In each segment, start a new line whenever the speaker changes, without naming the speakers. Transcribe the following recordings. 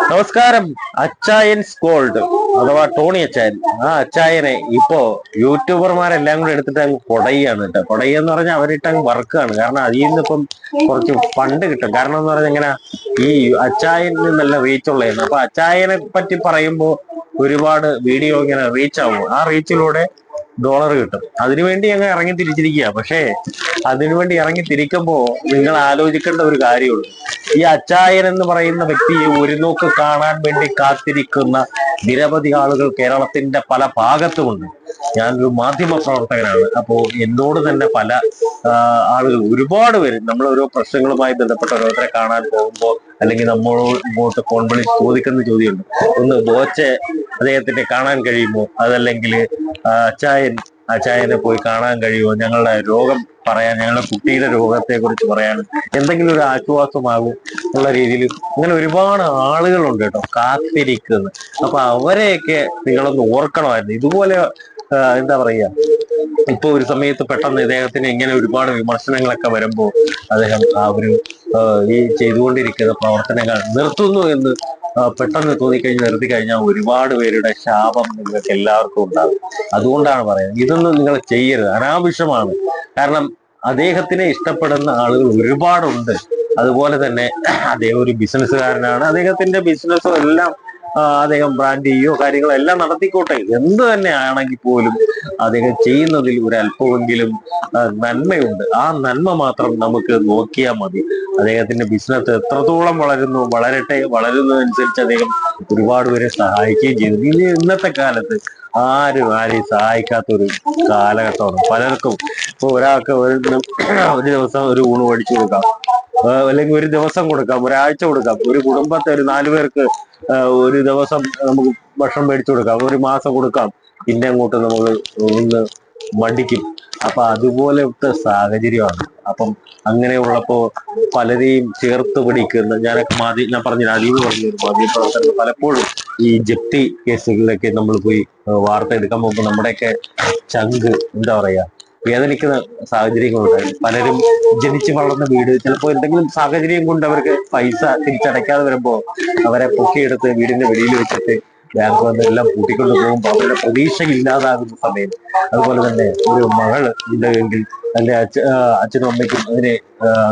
നമസ്കാരം. അച്ചായൻസ് ഗോൾഡ് അഥവാ ടോണി അച്ചായൻ. ആ അച്ചായനെ ഇപ്പോ യൂട്യൂബർമാരെല്ലാം കൂടെ എടുത്തിട്ട് അങ്ങ് കൊടയാണ് കേട്ടോ. കൊടയെന്ന് പറഞ്ഞാൽ അവരിട്ട് അങ്ങ് വർക്കാണ് കാരണം അതിൽ നിന്ന് ഇപ്പം കുറച്ച് ഫണ്ട് കിട്ടും. കാരണം എന്ന് പറഞ്ഞാൽ ഇങ്ങനെ ഈ അച്ചായൻ നല്ല റീച്ച് ഉള്ളതാണ്. അപ്പൊ അച്ചായനെ പറ്റി പറയുമ്പോൾ ഒരുപാട് വീഡിയോ ഇങ്ങനെ റീച്ച് ആവും. ആ റീച്ചിലൂടെ ഡോളർ കിട്ടും. അതിനുവേണ്ടി അങ്ങ് ഇറങ്ങി തിരിച്ചിരിക്കുക പക്ഷേ അതിനുവേണ്ടി ഇറങ്ങി തിരിക്കുമ്പോ നിങ്ങൾ ആലോചിക്കേണ്ട ഒരു കാര്യമുള്ളൂ ഈ അച്ചായൻ എന്ന് പറയുന്ന വ്യക്തിയെ ഒരു നോക്ക് കാണാൻ വേണ്ടി കാത്തിരിക്കുന്ന നിരവധി ആളുകൾ കേരളത്തിന്റെ പല ഭാഗത്തുമുണ്ട്. ഞാനൊരു മാധ്യമ പ്രവർത്തകനാണ്. അപ്പോൾ എന്നോട് തന്നെ പല ആളുകൾ ഒരുപാട് പേര് നമ്മൾ ഓരോ പ്രശ്നങ്ങളുമായി ബന്ധപ്പെട്ട ഓരോരുത്തരെ കാണാൻ പോകുമ്പോൾ അല്ലെങ്കിൽ നമ്മളോട് ഇങ്ങോട്ട് ഫോൺ വിളിച്ച് ചോദിക്കുന്ന ചോദ്യമുണ്ട്. ഒന്ന് ബോച്ചെ അദ്ദേഹത്തിന്റെ കാണാൻ കഴിയുമോ? അതല്ലെങ്കിൽ അച്ചായൻ അച്ചായനെ പോയി കാണാൻ കഴിയുമോ? ഞങ്ങളുടെ രോഗം പറയാൻ ഞങ്ങളുടെ കുട്ടിയുടെ രോഗത്തെ കുറിച്ച് പറയാൻ എന്തെങ്കിലും ഒരു ആശ്വാസമാകും എന്നുള്ള രീതിയിൽ അങ്ങനെ ഒരുപാട് ആളുകളുണ്ട് കേട്ടോ കാത്തിരിക്കുന്നു അപ്പൊ അവരെയൊക്കെ നിങ്ങളൊന്ന് ഓർക്കണമായിരുന്നു. ഇതുപോലെ എന്താ പറയാ ഇപ്പൊ ഒരു സമയത്ത് പെട്ടെന്ന് ഇദ്ദേഹത്തിന് ഇങ്ങനെ ഒരുപാട് വിമർശനങ്ങളൊക്കെ വരുമ്പോൾ അദ്ദേഹം ആ ഒരു ഈ ചെയ്തുകൊണ്ടിരിക്കുന്ന പ്രവർത്തനങ്ങൾ നിർത്തുന്നു എന്ന് പെട്ടെന്ന് തോന്നിക്കഴിഞ്ഞ് നിർത്തി കഴിഞ്ഞാൽ ഒരുപാട് പേരുടെ ശാപം നിങ്ങൾക്ക് എല്ലാവർക്കും ഉണ്ടാകും. അതുകൊണ്ടാണ് പറയുന്നത്. ഇതൊന്നും നിങ്ങൾ ചെയ്യരുത്. അനാവശ്യമാണ്. കാരണം അദ്ദേഹത്തിനെ ഇഷ്ടപ്പെടുന്ന ആളുകൾ ഒരുപാടുണ്ട്. അതുപോലെ തന്നെ അദ്ദേഹം ഒരു ബിസിനസ്സുകാരനാണ് അദ്ദേഹത്തിന്റെ ബിസിനസ്സും എല്ലാം അദ്ദേഹം ബ്രാൻഡ് ചെയ്യുകയോ കാര്യങ്ങളെല്ലാം നടത്തിക്കോട്ടെ. എന്ത് തന്നെ ആണെങ്കിൽ പോലും അദ്ദേഹം ചെയ്യുന്നതിൽ ഒരു അല്പമെങ്കിലും നന്മയുണ്ട്. ആ നന്മ മാത്രം നമുക്ക് നോക്കിയാൽ മതി. അദ്ദേഹത്തിന്റെ ബിസിനസ് എത്രത്തോളം വളരുന്നു വളരട്ടെ വളരുന്നതനുസരിച്ച് അദ്ദേഹം ഒരുപാട് പേരെ സഹായിക്കുകയും ചെയ്തു. ഇനി ഇന്നത്തെ കാലത്ത് ആരും ആരെയും സഹായിക്കാത്ത ഒരു കാലഘട്ടമാണ്. പലർക്കും ഇപ്പൊ ഒരാൾക്ക് ഒരു ദിവസം ഒരു ഊണ് മേടിച്ചു കൊടുക്കാം. അല്ലെങ്കിൽ ഒരു ദിവസം കൊടുക്കാം ഒരാഴ്ച കൊടുക്കാം. ഒരു കുടുംബത്തെ ഒരു നാലു പേർക്ക് ഒരു ദിവസം നമുക്ക് ഭക്ഷണം മേടിച്ചു കൊടുക്കാം ഒരു മാസം കൊടുക്കാം. പിന്നെ അങ്ങോട്ട് നമ്മൾ ഒന്ന് മടിക്കും അപ്പൊ അതുപോലത്തെ സാഹചര്യമാണ്. അപ്പം അങ്ങനെ അങ്ങനെയുള്ളപ്പോ പലരെയും ചേർത്ത് പിടിക്കുന്ന ഞാനൊക്കെ മാധ്യ ഞാൻ പറഞ്ഞ അലീവ് പറഞ്ഞ ഒരു മാധ്യമ പ്രവർത്തനം പലപ്പോഴും ഈ ജപ്തി കേസുകളിലൊക്കെ നമ്മൾ പോയി വാർത്ത എടുക്കാൻ പോകുമ്പോൾ നമ്മുടെയൊക്കെ ചങ്ക് എന്താ പറയാ വേദനിക്കുന്ന സാഹചര്യങ്ങളുണ്ടായി പലരും ജനിച്ചു വളർന്ന വീട് ചിലപ്പോൾ എന്തെങ്കിലും സാഹചര്യം കൊണ്ട് അവർക്ക് പൈസ തിരിച്ചടയ്ക്കാതെ വരുമ്പോൾ അവരെ പൊക്കിയെടുത്ത് വീടിന്റെ വെളിയിൽ വെച്ചിട്ട് ബാങ്ക് വന്ന് എല്ലാം കൂട്ടിക്കൊണ്ട് പോകുമ്പോൾ അവരുടെ പ്രതീക്ഷ ഇല്ലാതാകുന്ന സമയം. അതുപോലെ തന്നെ ഒരു മകൾ ഉണ്ടെങ്കിൽ തന്റെ അച്ഛ അച്ഛനും അമ്മയ്ക്കും അതിനെ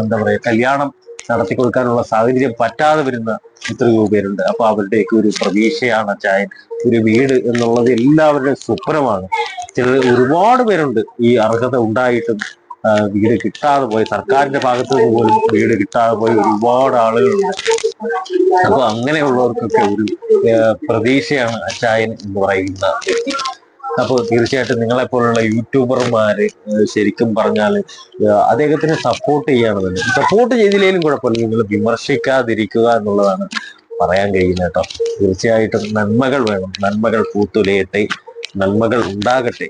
എന്താ പറയാ കല്യാണം നടത്തി കൊടുക്കാനുള്ള സാഹചര്യം പറ്റാതെ വരുന്ന എത്രയോ പേരുണ്ട് അപ്പൊ അവരുടെയൊക്കെ ഒരു പ്രതീക്ഷയാണ് ചായൻ. ഒരു വീട് എന്നുള്ളത് എല്ലാവരുടെയും സ്വപ്നമാണ്. ചിലർ ഒരുപാട് പേരുണ്ട് ഈ അർഹത ഉണ്ടായിട്ടും വീട് കിട്ടാതെ പോയി സർക്കാരിന്റെ ഭാഗത്തു നിന്ന് പോലും വീട് കിട്ടാതെ പോയ ഒരുപാട് ആളുകളുണ്ട്. അപ്പൊ അങ്ങനെയുള്ളവർക്കൊക്കെ ഒരു പ്രതീക്ഷയാണ് അച്ചായൻ എന്ന് പറയുന്ന വ്യക്തി അപ്പോൾ തീർച്ചയായിട്ടും നിങ്ങളെപ്പോലുള്ള യൂട്യൂബർമാര് ശരിക്കും പറഞ്ഞാൽ അദ്ദേഹത്തിനെ സപ്പോർട്ട് ചെയ്യണമെന്ന് സപ്പോർട്ട് ചെയ്തില്ലെങ്കിലും കുഴപ്പമില്ല. നിങ്ങൾ വിമർശിക്കാതിരിക്കുക എന്നുള്ളതാണ് പറയാൻ കഴിയുന്നത് കേട്ടോ. തീർച്ചയായിട്ടും നന്മകൾ വേണം. നന്മകൾ പൂത്തുലയട്ടെ. നന്മകൾ ഉണ്ടാകട്ടെ.